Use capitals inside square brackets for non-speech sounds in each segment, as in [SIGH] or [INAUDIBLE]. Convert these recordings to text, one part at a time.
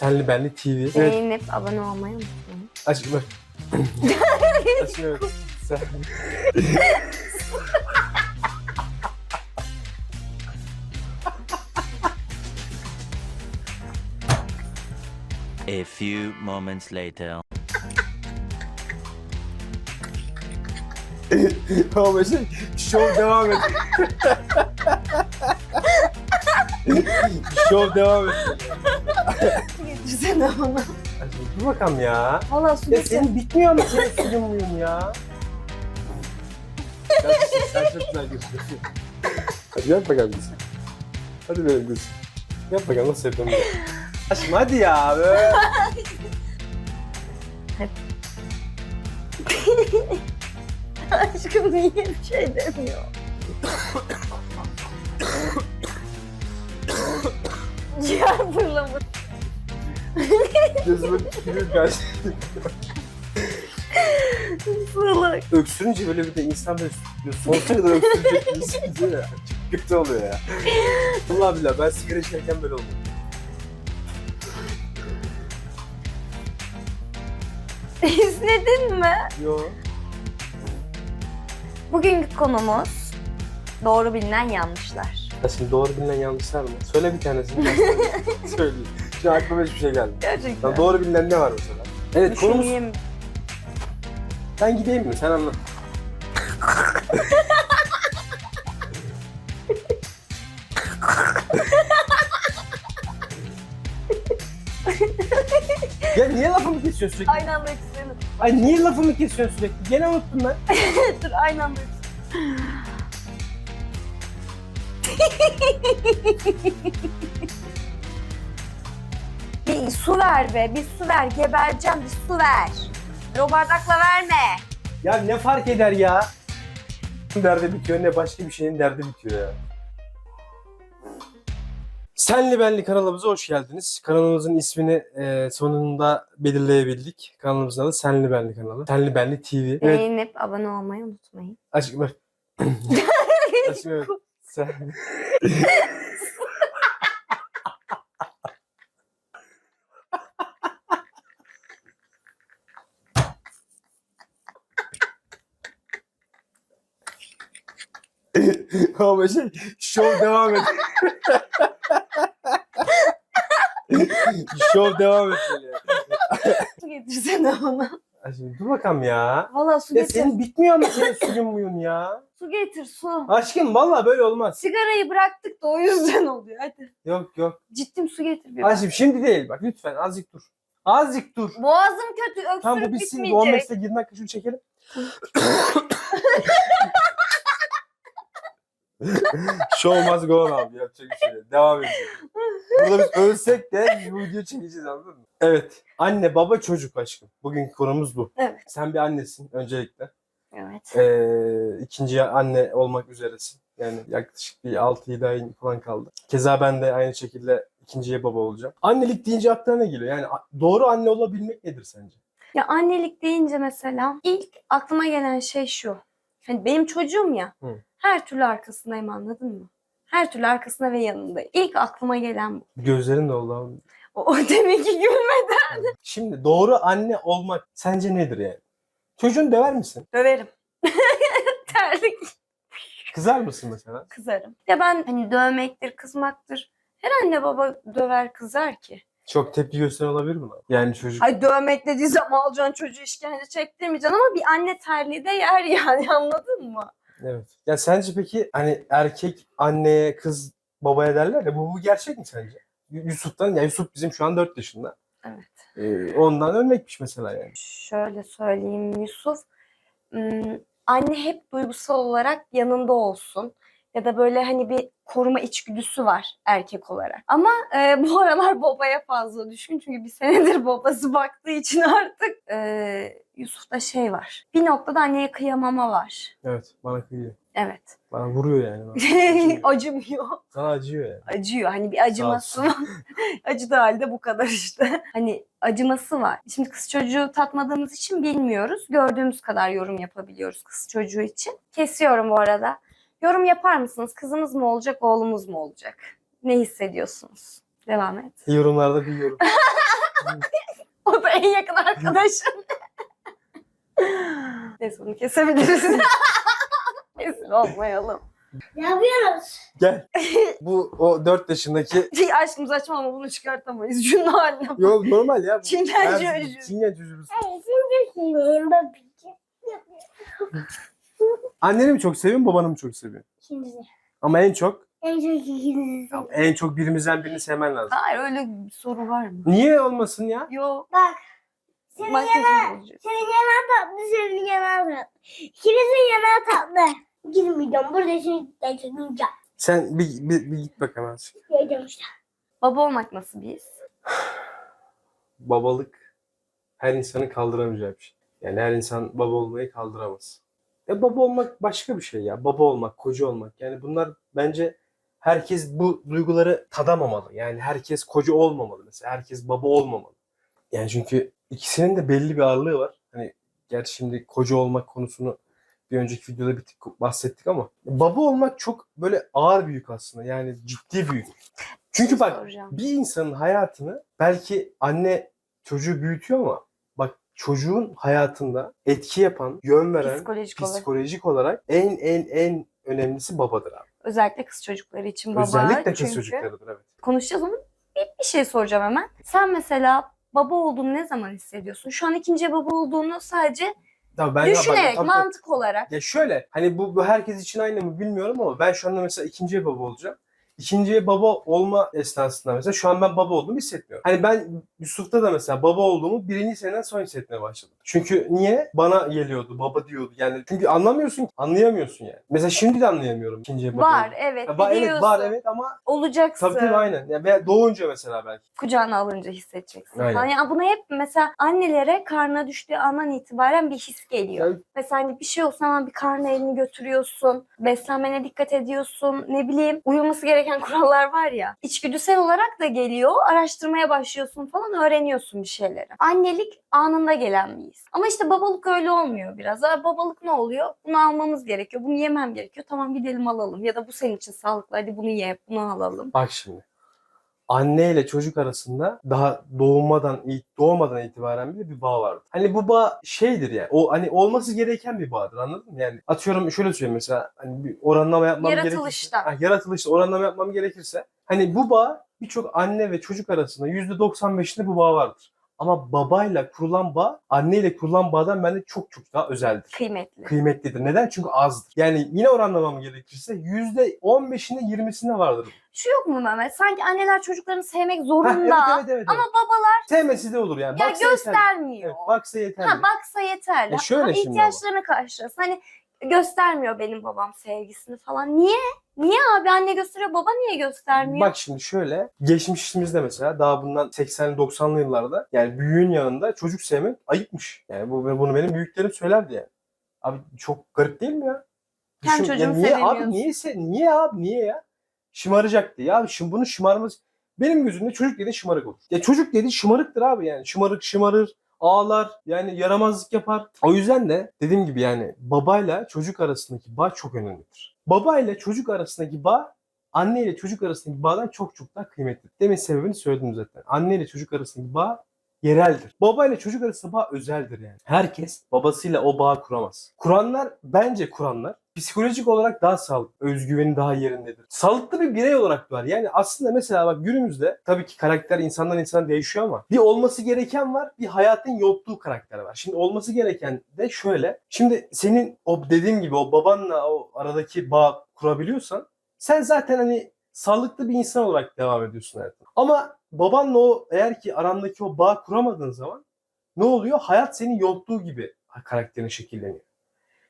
Senli Benli TV. Evet. Beğenip abone olmayı unutmayın. Aşkım bak. [LAUGHS] Aşkım evet. Sen... A few moments later. Ama şey, şov devam et. [LAUGHS] şov devam et. Getirsene onu. Aşkım dur bakalım ya. Valla su Ya getir. senin bitmiyor ama senin suyun muyum ya? Sen, sen çok güzel gözüküyorsun. Hadi yap bakalım biz. Hadi benim kızım. Yap bakalım nasıl yapalım. Aşkım hadi ya. Be. Aşkım niye bir şey demiyor? Ciğer fırlamış. [LAUGHS] Gözüme tükürüyor kaçtı. Salak. Öksürünce böyle bir de insan böyle böyle sonsuza kadar öksürecek gibi hissediyor ya. Çok kötü oluyor ya. Allah billahi ben sigara içerken böyle oldum. İzledin mi? Yo. Bugünkü konumuz doğru bilinen yanlışlar. Ya şimdi doğru bilinen yanlışlar mı? Söyle bir tanesini. [LAUGHS] Söyle. An aklıma hiçbir şey gelmedi. Gerçekten. Ya doğru bilinen ne var mesela? Evet konumuz... Düşüneyim. Ben gideyim mi? Sen anlat. [LAUGHS] ya niye lafımı kesiyorsun sürekli? Aynı anda ikisini. Ay niye lafımı kesiyorsun sürekli? Gene unuttum ben. [LAUGHS] Dur aynı anda ikisini. [LAUGHS] su ver be, bir su ver. Gebereceğim, bir su ver. O bardakla verme. Ya ne fark eder ya? Derdi bitiyor ne başka bir şeyin derdi bitiyor ya. Senli Benli kanalımıza hoş geldiniz. Kanalımızın ismini e, sonunda belirleyebildik. Kanalımızın adı Senli Benli kanalı. Senli Benli TV. Evet Beğenip abone olmayı unutmayın. aşkım bak. [LAUGHS] aşkım evet. [LAUGHS] Sen... [LAUGHS] Ama şey, şov devam et. şov devam et. Su getirsene ona. Aşkım dur bakalım ya. Valla su Ya getir. senin bitmiyor ama senin suyun muyun ya? Su getir su. Aşkım valla böyle olmaz. Sigarayı bıraktık da o yüzden oluyor. Hadi. Yok yok. Ciddim su getir biraz. Aşkım şimdi değil bak lütfen azıcık dur. Azıcık dur. Boğazım kötü. Öksürük Tamam bu bitsin. Bitmeyecek. 15'te 20 dakika şunu çekelim. [LAUGHS] [LAUGHS] Show must go on abi. Yapacak bir şey yok. Devam edeceğiz. Burada biz ölsek de bu videoyu çekeceğiz anladın mı? Evet. Anne, baba, çocuk aşkım. Bugünkü konumuz bu. Evet. Sen bir annesin öncelikle. Evet. Ee, ikinci anne olmak üzeresin. Yani yaklaşık bir 6-7 ay falan kaldı. Keza ben de aynı şekilde ikinciye baba olacağım. Annelik deyince aklına ne geliyor? Yani doğru anne olabilmek nedir sence? Ya annelik deyince mesela ilk aklıma gelen şey şu. Hani benim çocuğum ya. Hı. Her türlü arkasındayım anladın mı? Her türlü arkasında ve yanındayım. İlk aklıma gelen bu. Gözlerin de oldu abi. O, o demek ki gülmedi. Şimdi doğru anne olmak sence nedir yani? Çocuğunu döver misin? Döverim. [LAUGHS] Terlik Kızar mısın mesela? kızarım. Ya ben hani dövmektir, kızmaktır. Her anne baba döver kızar ki. Çok tepki gösteren olabilir mi? lan? Yani çocuk Ay dövmek dediği zaman alacaksın çocuğu işkence çektirmeyeceksin ama bir anne terliği de yer yani [LAUGHS] anladın mı? Evet. Ya sence peki hani erkek anneye kız babaya derler ya bu, bu gerçek mi sence? Yusuf'tan ya Yusuf bizim şu an 4 yaşında. Evet. Ee, ondan örnekmiş mesela yani. Şöyle söyleyeyim Yusuf. Anne hep duygusal olarak yanında olsun. Ya da böyle hani bir koruma içgüdüsü var erkek olarak. Ama e, [LAUGHS] bu aralar babaya fazla düşkün. Çünkü bir senedir [LAUGHS] babası baktığı için artık e, Yusuf'ta şey var. Bir noktada anneye kıyamama var. Evet bana kıyıyor. Evet. Bana vuruyor yani. Bana. [LAUGHS] Acımıyor. Sana acıyor yani. acıyor. Hani bir acıması var. Acıdığı halde bu kadar işte. Hani acıması var. Şimdi kız çocuğu tatmadığımız için bilmiyoruz. Gördüğümüz kadar yorum yapabiliyoruz kız çocuğu için. Kesiyorum bu arada. Yorum yapar mısınız? Kızımız mı olacak, oğlumuz mu olacak? Ne hissediyorsunuz? Devam et. Yorumlarda bir yorum. [LAUGHS] o da en yakın arkadaşım. [LAUGHS] Neyse bunu kesebiliriz. [LAUGHS] Rezil olmayalım. Ne yapıyoruz? Gel. Bu o 4 yaşındaki Bir aşkım saçma ama bunu çıkartamayız. Şunun haline bak. Yol normal ya. bu. Çingen çocuğu. Çingen şimdi düşünüyorum babacığım. Anneni mi çok seviyorsun, babanı mı çok seviyorsun? İkinizi. Ama en çok En çok ikinizi. en çok birimizden birini sevmen lazım. Hayır öyle bir soru var mı? Niye olmasın ya? Yok. Bak. Senin Makyajım senin yana tatlı, senin yana tatlı. İkinizin yana tatlı. Girmeyeceğim. Burada şimdi de çekeceğim. Sen bir, bir, bir git bakalım azıcık. Geleceğim işte. Baba olmak nasıl bir his? [SIGHS] Babalık her insanın kaldıramayacağı bir şey. Yani her insan baba olmayı kaldıramaz. E baba olmak başka bir şey ya. Baba olmak, koca olmak. Yani bunlar bence herkes bu duyguları tadamamalı. Yani herkes koca olmamalı mesela. Herkes baba olmamalı. Yani çünkü ikisinin de belli bir ağırlığı var. Hani gerçi şimdi koca olmak konusunu bir önceki videoda bir tık bahsettik ama baba olmak çok böyle ağır bir yük aslında. Yani ciddi bir yük. Çünkü bak bir insanın hayatını belki anne çocuğu büyütüyor ama çocuğun hayatında etki yapan, yön veren Psikolojik olarak. psikolojik olarak en en en önemlisi babadır abi. Özellikle kız çocukları için baba. Özellikle kız çünkü çocuklarıdır evet. Konuşacağız ama bir, bir şey soracağım hemen. Sen mesela baba olduğunu ne zaman hissediyorsun? Şu an ikinci baba olduğunu sadece Tabii ben düşünerek, tabii, tabii. mantık olarak. Ya şöyle hani bu, bu herkes için aynı mı bilmiyorum ama ben şu anda mesela ikinciye baba olacağım. İkinciye baba olma esnasında mesela şu an ben baba olduğumu hissetmiyorum. Hani ben Yusuf'ta da mesela baba olduğumu birinci seneden sonra hissetmeye başladım. Çünkü niye? Bana geliyordu, baba diyordu. Yani çünkü anlamıyorsun, anlayamıyorsun yani. Mesela şimdi de anlayamıyorum ikinciye baba Var olduğumu. evet Ha, va- evet biliyorsun. var evet ama Olacaksın. tabii tabii aynen. Yani veya doğunca mesela belki. Kucağına alınca hissedeceksin. Aynen. falan. Yani bunu hep mesela annelere karnına düştüğü andan itibaren bir his geliyor. Yani Mesela hani bir şey olsa hemen bir karnına elini götürüyorsun. Beslenmene dikkat ediyorsun. Ne bileyim uyulması gereken kurallar var ya. İçgüdüsel olarak da geliyor. Araştırmaya başlıyorsun falan öğreniyorsun bir şeyleri. Annelik anında gelen bir his. Ama işte babalık öyle olmuyor biraz. Aa, babalık ne oluyor? Bunu almamız gerekiyor. Bunu yemem gerekiyor. Tamam gidelim alalım. Ya da bu senin için sağlıklı. Hadi bunu ye. Bunu alalım. Bak şimdi. Anne ile çocuk arasında daha doğmadan doğmadan itibaren bile bir bağ vardır. Hani bu bağ şeydir yani. O hani olması gereken bir bağdır anladın mı? Yani atıyorum şöyle söyleyeyim mesela hani bir oranlama yapmam gerekirse. Yaratılıştan. Ha, yaratılışta oranlama yapmam gerekirse. Hani bu bağ birçok anne ve çocuk arasında %95'inde bu bağ vardır. Ama babayla kurulan bağ anneyle kurulan bağdan bende çok çok daha özeldir Kıymetli. kıymetlidir. Neden? Çünkü azdır. Yani yine oranlamam gerekirse %15'inde 20'sinde vardır. Şu yok mu Mehmet? Sanki anneler çocuklarını sevmek Heh, zorunda. evet, evet, evet, Ama evet. babalar Sevmesi de olur yani. ya Baksa yeterli. göstermiyor. Evet, baksa yeterli. ha baksa yeterli. E şöyle Ha, şimdi ihtiyaçlarını karşılasın. Hani göstermiyor benim babam sevgisini falan. Niye? Niye abi anne gösteriyor baba niye göstermiyor? Bak şimdi şöyle geçmişimizde mesela daha bundan 80'li 90'lı yıllarda yani büyüğün yanında çocuk sevmek ayıpmış. Yani bu bunu benim büyüklerim söylerdi yani. Abi çok garip değil mi ya? Düşün- ya çocuğunu niye abi niye niye abi niye ya? Şımaracaktı ya. Şimdi bunun şımarması benim gözümde çocuk dediğin şımarık olur. Ya çocuk dediğin şımarıktır abi yani. Şımarık şımarır, ağlar, yani yaramazlık yapar. O yüzden de dediğim gibi yani babayla çocuk arasındaki bağ çok önemlidir. Babayla çocuk arasındaki bağ anne ile çocuk arasındaki bağdan çok çok daha kıymetli. Demin sebebini söyledim zaten. Anne ile çocuk arasındaki bağ yereldir. Baba ile çocuk arasında bağ özeldir yani. Herkes babasıyla o bağı kuramaz. Kuranlar bence kuranlar psikolojik olarak daha sağlıklı, özgüveni daha yerindedir. Sağlıklı bir birey olarak var. Yani aslında mesela bak günümüzde tabii ki karakter insandan insana değişiyor ama bir olması gereken var, bir hayatın yokluğu karakter var. Şimdi olması gereken de şöyle. Şimdi senin o dediğim gibi o babanla o aradaki bağ kurabiliyorsan sen zaten hani sağlıklı bir insan olarak devam ediyorsun hayatına. Ama babanla o eğer ki arandaki o bağ kuramadığın zaman ne oluyor? Hayat senin yonttuğu gibi karakterin şekilleniyor.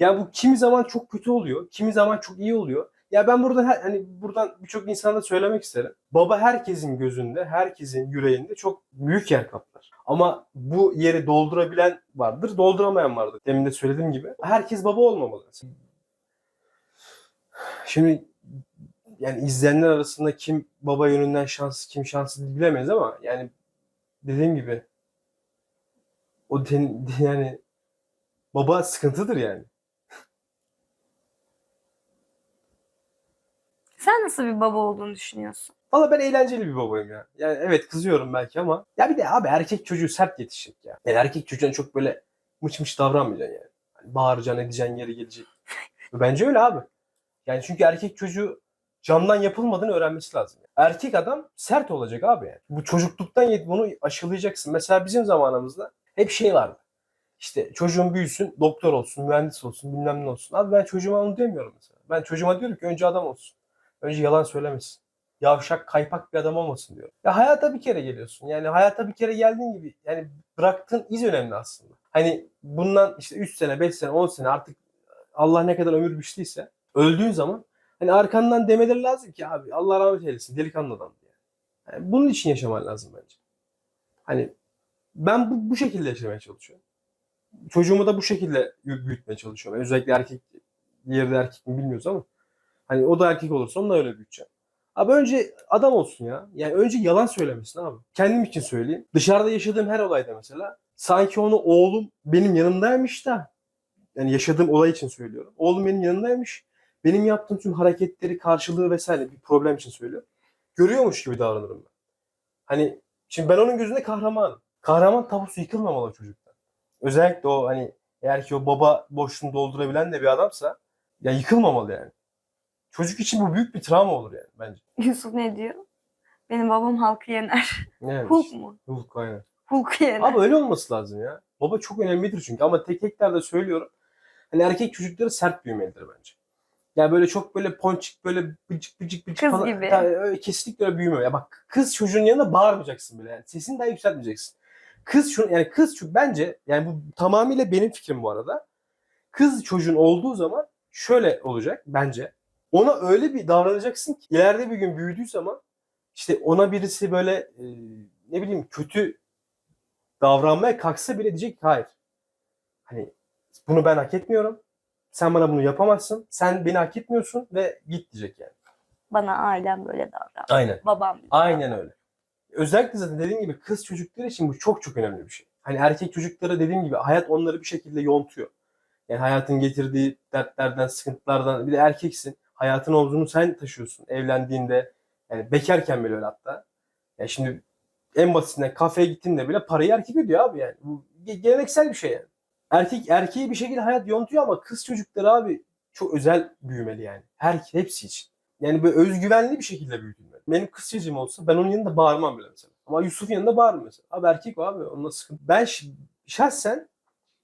Yani bu kimi zaman çok kötü oluyor, kimi zaman çok iyi oluyor. Ya ben buradan her- hani buradan birçok insana söylemek isterim. Baba herkesin gözünde, herkesin yüreğinde çok büyük yer kaplar. Ama bu yeri doldurabilen vardır, dolduramayan vardır. Demin de söylediğim gibi. Herkes baba olmamalı. Şimdi yani izleyenler arasında kim baba yönünden şanslı, kim şanssız bilemeyiz ama yani dediğim gibi o den- yani baba sıkıntıdır yani. Sen nasıl bir baba olduğunu düşünüyorsun? Valla ben eğlenceli bir babayım ya. Yani evet kızıyorum belki ama. Ya bir de abi erkek çocuğu sert yetişecek ya. Yani erkek çocuğuna çok böyle mıç mıç davranmayacaksın yani. Hani bağıracaksın edeceksin yeri gelecek. [LAUGHS] Bence öyle abi. Yani çünkü erkek çocuğu camdan yapılmadığını öğrenmesi lazım. Erkek adam sert olacak abi yani. Bu çocukluktan yet bunu aşılayacaksın. Mesela bizim zamanımızda hep şey vardı. İşte çocuğun büyüsün, doktor olsun, mühendis olsun, bilmem ne olsun. Abi ben çocuğuma onu demiyorum mesela. Ben çocuğuma diyorum ki önce adam olsun. Önce yalan söylemesin. Yavşak, kaypak bir adam olmasın diyor. Ya hayata bir kere geliyorsun. Yani hayata bir kere geldiğin gibi yani bıraktığın iz önemli aslında. Hani bundan işte 3 sene, 5 sene, 10 sene artık Allah ne kadar ömür biçtiyse öldüğün zaman hani arkandan demeleri lazım ki abi Allah rahmet eylesin delikanlı adam diye. Yani bunun için yaşaman lazım bence. Hani ben bu, bu şekilde yaşamaya çalışıyorum. Çocuğumu da bu şekilde büyü- büyütmeye çalışıyorum. Yani özellikle erkek yerde erkek mi bilmiyoruz ama hani o da erkek olursa onu da öyle büyüteceğim. Abi önce adam olsun ya. Yani önce yalan söylemesin abi. Kendim için söyleyeyim. Dışarıda yaşadığım her olayda mesela sanki onu oğlum benim yanımdaymış da yani yaşadığım olay için söylüyorum. Oğlum benim yanımdaymış. Benim yaptığım tüm hareketleri, karşılığı vesaire bir problem için söylüyorum. Görüyormuş gibi davranırım ben. Hani şimdi ben onun gözünde kahramanım. Kahraman tabusu yıkılmamalı çocukta. Özellikle o hani eğer ki o baba boşluğunu doldurabilen de bir adamsa ya yıkılmamalı yani. Çocuk için bu büyük bir travma olur yani bence. [LAUGHS] Yusuf ne diyor? Benim babam halkı yener. Yani Hulk mu? Hulk aynen. Hulk'u yener. Abi öyle olması lazım ya. Baba çok önemlidir çünkü ama tek teklerde söylüyorum. Hani erkek çocukları sert büyümelidir bence. Yani böyle çok böyle ponçik böyle bıcık bıcık bıcık Kız falan. gibi. Yani kesinlikle öyle büyümüyor. Ya bak kız çocuğun yanında bağırmayacaksın bile. Yani sesini daha yükseltmeyeceksin. Kız şu yani kız şu bence yani bu tamamıyla benim fikrim bu arada. Kız çocuğun olduğu zaman şöyle olacak bence. Ona öyle bir davranacaksın ki ileride bir gün büyüdüğü zaman işte ona birisi böyle e, ne bileyim kötü davranmaya kalksa bile diyecek ki hayır. Hani bunu ben hak etmiyorum. Sen bana bunu yapamazsın. Sen beni hak etmiyorsun ve git diyecek yani. Bana ailem böyle davran. Aynen. Babam. Aynen öyle. Özellikle zaten dediğim gibi kız çocukları için bu çok çok önemli bir şey. Hani erkek çocuklara dediğim gibi hayat onları bir şekilde yontuyor. Yani hayatın getirdiği dertlerden, sıkıntılardan bir de erkeksin. Hayatın olduğunu sen taşıyorsun evlendiğinde. Yani bekarken bile öyle hatta. Yani şimdi en basitinden kafeye gittiğinde bile parayı erkek ödüyor abi yani. Bu ge- geleneksel bir şey yani. Erkek erkeği bir şekilde hayat yontuyor ama kız çocukları abi çok özel büyümeli yani. Her hepsi için. Yani böyle özgüvenli bir şekilde büyütülmeli. Benim kız çocuğum olsa ben onun yanında bağırmam bile mesela. Ama Yusuf'un yanında bağırırım mesela. Abi erkek abi onunla sıkıntı. Ben şahsen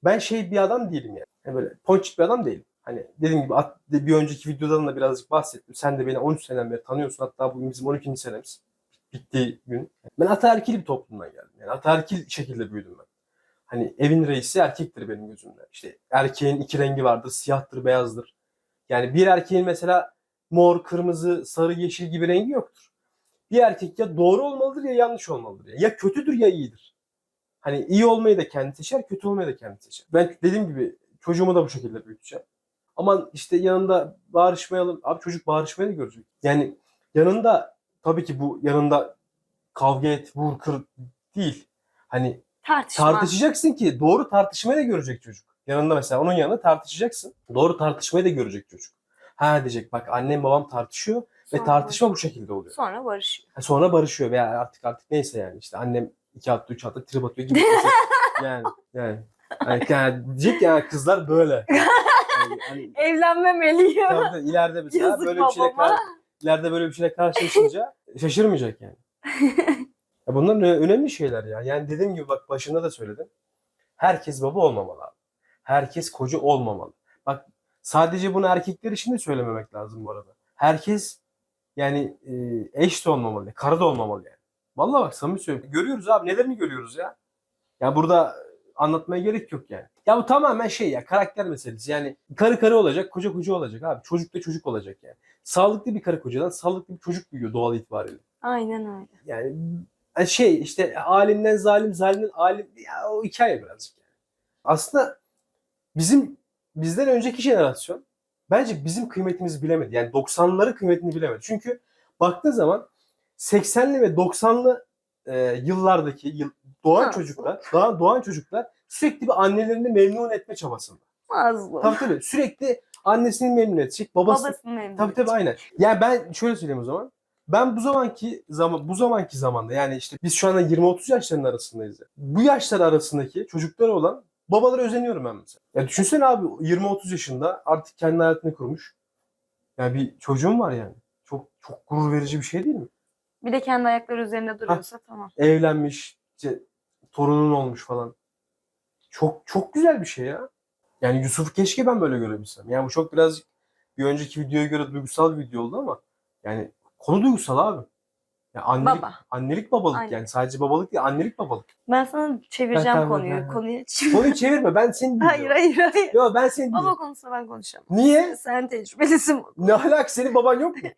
ben şey bir adam değilim yani. yani böyle ponçik bir adam değilim. Hani dediğim gibi bir önceki videodan da birazcık bahsettim. Sen de beni 13 seneden beri tanıyorsun. Hatta bugün bizim 12. senemiz. Bittiği gün. Ben ataerkil bir toplumdan geldim. Yani ataerkil şekilde büyüdüm ben. Hani evin reisi erkektir benim gözümde. İşte erkeğin iki rengi vardır. Siyahtır, beyazdır. Yani bir erkeğin mesela mor, kırmızı, sarı, yeşil gibi rengi yoktur. Bir erkek ya doğru olmalıdır ya yanlış olmalıdır. Ya, ya kötüdür ya iyidir. Hani iyi olmayı da kendi seçer, kötü olmayı da kendi seçer. Ben dediğim gibi çocuğumu da bu şekilde büyüteceğim. Aman işte yanında bağırışmayalım. Abi çocuk bağırışmayı da görecek. Yani yanında tabii ki bu yanında kavga et, vur, kır değil. Hani Tartışma. tartışacaksın ki doğru tartışmayı da görecek çocuk. Yanında mesela onun yanında tartışacaksın. Doğru tartışmayı da görecek çocuk. Ha diyecek bak annem babam tartışıyor ve Sonra- tartışma bu şekilde oluyor. Sonra barışıyor. Ha, Sonra barışıyor veya artık artık neyse yani işte annem iki hafta üç hafta trip atıyor gibi. şey. [LAUGHS] yani yani. Yani, yani diyecek ya kızlar böyle. [LAUGHS] Hani, Evlenmemeliyim. tabii tabii ileride mesela Yazık böyle bir şeyle babama. kar- ileride böyle bir şeyle karşılaşınca [LAUGHS] şaşırmayacak yani. [LAUGHS] Ya bunlar ö- önemli şeyler ya. Yani dediğim gibi bak başında da söyledim. Herkes baba olmamalı abi. Herkes koca olmamalı. Bak sadece bunu erkekler için de söylememek lazım bu arada. Herkes yani e, eş de olmamalı. Karı da olmamalı yani. Vallahi bak samimi söylüyorum. Görüyoruz abi. Nelerini görüyoruz ya? Ya burada anlatmaya gerek yok yani. Ya bu tamamen şey ya karakter meselesi. Yani karı karı olacak, koca koca olacak abi. Çocuk da çocuk olacak yani. Sağlıklı bir karı kocadan sağlıklı bir çocuk büyüyor doğal itibariyle. Aynen öyle. Yani e, şey işte alimden zalim, zalimden alim ya o hikaye birazcık yani. Aslında bizim bizden önceki jenerasyon bence bizim kıymetimizi bilemedi. Yani 90'ların kıymetini bilemedi. Çünkü baktığın zaman 80'li ve 90'lı e, yıllardaki yıl, doğan Ha. çocuklar, doğan, doğan çocuklar sürekli bir annelerini memnun etme çabasında. Mazlum. Tabii tabii sürekli annesini memnun edecek, babası Babasını memnun Tabii tabii aynen. Yani ben şöyle söyleyeyim o zaman. Ben bu zamanki zaman bu zamanki zamanda yani işte biz şu anda 20-30 yaşlarının arasındayız. ya. Bu yaşlar arasındaki çocukları olan babalara özeniyorum ben mesela. Ya düşünsene abi 20-30 yaşında artık kendi hayatını kurmuş. Yani bir çocuğum var yani. Çok çok gurur verici bir şey değil mi? Bir de kendi ayakları üzerinde duruyorsa tamam. Evlenmiş, işte torunun olmuş falan. Çok çok güzel bir şey ya. Yani Yusuf'u keşke ben böyle görebilsem. Yani bu çok birazcık bir önceki videoya göre duygusal bir video oldu ama yani konu duygusal abi. Ya annelik, Baba. annelik babalık Aynen. yani sadece babalık değil annelik babalık. Ben sana çevireceğim tamam, konuyu. ha. Konuyu çevir. Konuyu çevirme ben [LAUGHS] seni dinliyorum. Hayır hayır hayır. Yo ben seni Baba dinliyorum. konusunda ben konuşamam. Niye? Sen tecrübelisin. Ne alak senin baban yok mu? [LAUGHS]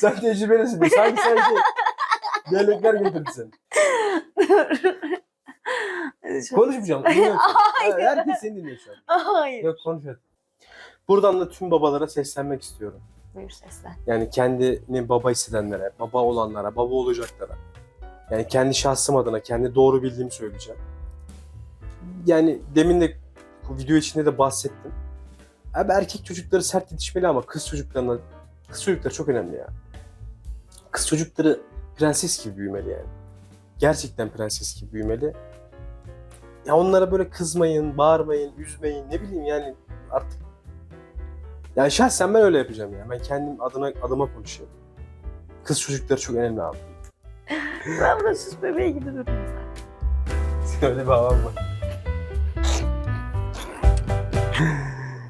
sen tecrübelisin. Sanki sen şey, [LAUGHS] Gelenekler getirdi seni. Konuşmayacağım. dinliyorum seni. Ha, Herkes seni dinliyor şu an. Hayır. Yok konuş hadi. Buradan da tüm babalara seslenmek istiyorum. Buyur seslen. Yani kendini baba hissedenlere, baba olanlara, baba olacaklara. Yani kendi şahsım adına, kendi doğru bildiğimi söyleyeceğim. Yani demin de bu video içinde de bahsettim. Abi erkek çocukları sert yetişmeli ama kız çocuklarına, kız çocukları çok önemli ya. Kız çocukları prenses gibi büyümeli yani. Gerçekten prenses gibi büyümeli. Ya onlara böyle kızmayın, bağırmayın, üzmeyin ne bileyim yani artık yani şahsen ben öyle yapacağım ya. Ben kendim adına adıma konuşuyorum. Kız çocukları çok önemli abi. [LAUGHS] Ben burada süs bebeği gibi durdum zaten. Öyle bir havam var. [LAUGHS]